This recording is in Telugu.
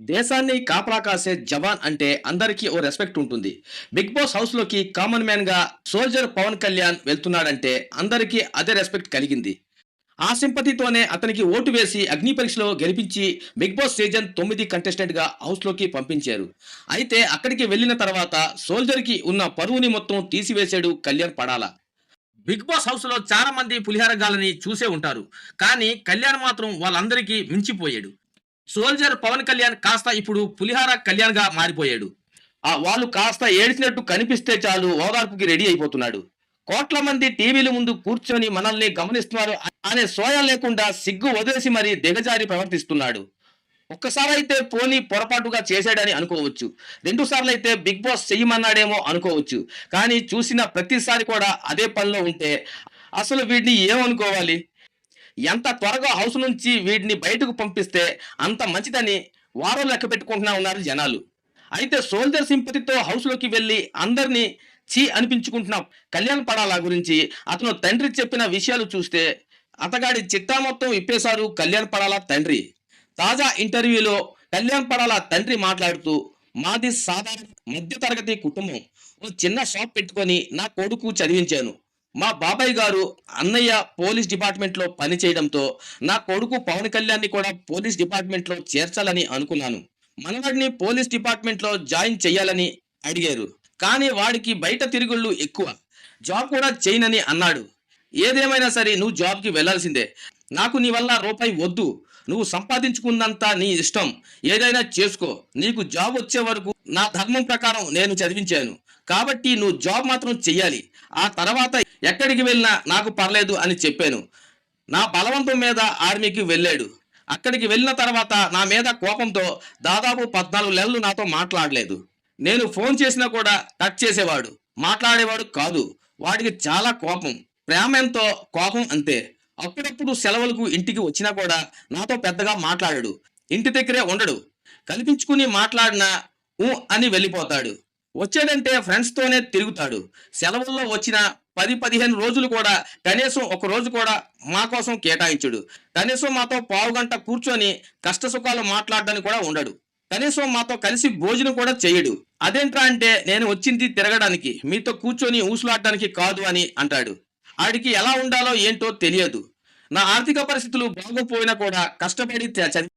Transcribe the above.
దేశాన్ని కాపలా కాసే జవాన్ అంటే అందరికీ ఓ రెస్పెక్ట్ ఉంటుంది. బిగ్ బాస్ హౌస్లోకి కామన్ మ్యాన్గా సోల్జర్ పవన్ కళ్యాణ్ వెళ్తున్నాడంటే అందరికీ అదే రెస్పెక్ట్ కలిగింది. ఆ సింపతితోనే అతనికి ఓటు వేసి అగ్ని పరీక్షలో గెలిపించి బిగ్ బాస్ సీజన్ తొమ్మిది కంటెస్టెంట్గా హౌస్లోకి పంపించారు. అయితే అక్కడికి వెళ్ళిన తర్వాత సోల్జర్కి ఉన్న పరువుని మొత్తం తీసివేశాడు కళ్యాణ్ పడాల. బిగ్ బాస్ హౌస్లో చాలా మంది పులిహారగాలని చూసే ఉంటారు. కానీ కళ్యాణ్ మాత్రం వాళ్ళందరికీ మించిపోయాడు. సోల్జర్ పవన్ కళ్యాణ్ కాస్త ఇప్పుడు పులిహార కళ్యాణ్గా మారిపోయాడు. ఆ వాళ్ళు కాస్త ఏడిచినట్టు కనిపిస్తే చాలు ఓదార్పుకి రెడీ అయిపోతున్నాడు. కోట్ల మంది టీవీల ముందు కూర్చొని మనల్ని గమనిస్తున్నారు అనే సోయా లేకుండా సిగ్గు వదిలేసి మరి దిగజారి ప్రవర్తిస్తున్నాడు. ఒక్కసారి అయితే పోనీ పొరపాటుగా చేశాడని అనుకోవచ్చు. రెండు సార్లు అయితే బిగ్ బాస్ చెయ్యమన్నాడేమో అనుకోవచ్చు. కానీ చూసిన ప్రతిసారి కూడా అదే పనిలో ఉంటే అసలు వీడిని ఏమనుకోవాలి? ఎంత త్వరగా హౌస్ నుంచి వీడిని బయటకు పంపిస్తే అంత మంచిదని వారం లెక్క పెట్టుకుంటున్నా ఉన్నారు జనాలు. అయితే సోల్జర్ సింపతితో హౌస్లోకి వెళ్ళి అందరినీ చీ అనిపించుకుంటున్న. కళ్యాణ్ పడాల గురించి అతను తండ్రి చెప్పిన విషయాలు చూస్తే అతగాడి చిట్టా మొత్తం ఇప్పేశారు కళ్యాణ్ పడాల తండ్రి. తాజా ఇంటర్వ్యూలో కళ్యాణ్ పడాల తండ్రి మాట్లాడుతూ మాది సాధారణ మధ్యతరగతి కుటుంబం. ఓ చిన్న షాప్ పెట్టుకొని నా కొడుకు చదివించాను. మా బాబాయ్ గారు అన్నయ్య పోలీస్ డిపార్ట్మెంట్లో పనిచేయడంతో పని చేయడంతో నా కొడుకు పవన్ కళ్యాణ్ని కూడా పోలీస్ డిపార్ట్మెంట్లో చేర్చాలని అనుకున్నాను. మనవాడిని పోలీస్ డిపార్ట్మెంట్లో జాయిన్ చేయాలని అడిగారు. కానీ వాడికి బయట తిరుగుళ్ళు ఎక్కువ. జాబ్ కూడా చేయనని అన్నాడు. ఏదేమైనా సరే నువ్వు జాబ్కి వెళ్ళాల్సిందే నాకు నీ వల్ల రూపాయి వద్దు. నువ్వు సంపాదించుకున్నంత నీ ఇష్టం. ఏదైనా చేసుకో. నీకు జాబ్ వచ్చే వరకు నా ధర్మం ప్రకారం నేను చదివించాను. కాబట్టి నువ్వు జాబ్ మాత్రం చెయ్యాలి. ఆ తర్వాత ఎక్కడికి వెళ్ళినా నాకు పర్లేదు అని చెప్పాను. నా బలవంతం మీద ఆర్మీకి వెళ్ళాడు. అక్కడికి వెళ్ళిన తర్వాత నా మీద కోపంతో దాదాపు పద్నాలుగు నెలలు నాతో మాట్లాడలేదు. నేను ఫోన్ చేసినా కూడా కట్ చేసేవాడు. మాట్లాడేవాడు కాదు. వాడికి చాలా కోపం. ప్రేమ ఎంతో కోపం అంతే. అప్పుడప్పుడు సెలవులకు ఇంటికి వచ్చినా కూడా నాతో పెద్దగా మాట్లాడాడు. ఇంటి దగ్గరే ఉండడు. కల్పించుకుని మాట్లాడినా ఊ అని వెళ్ళిపోతాడు. వచ్చాడంటే ఫ్రెండ్స్తోనే తిరుగుతాడు. సెలవుల్లో వచ్చిన పది పదిహేను రోజులు కూడా కనీసం ఒక రోజు కూడా మా కోసం కేటాయించుడు. కనీసం మాతో పావు గంట కూర్చొని కష్ట సుఖాలు మాట్లాడడానికి కూడా ఉండడు. కనీసం మాతో కలిసి భోజనం కూడా చేయడు. అదేంట్రా అంటే నేను వచ్చింది తిరగడానికి మీతో కూర్చొని ఊసులాడడానికి కాదు అని అంటాడు. ఆడికి ఎలా ఉండాలో ఏంటో తెలియదు. నా ఆర్థిక పరిస్థితులు బాగోపోయినా కూడా కష్టపడి చదివి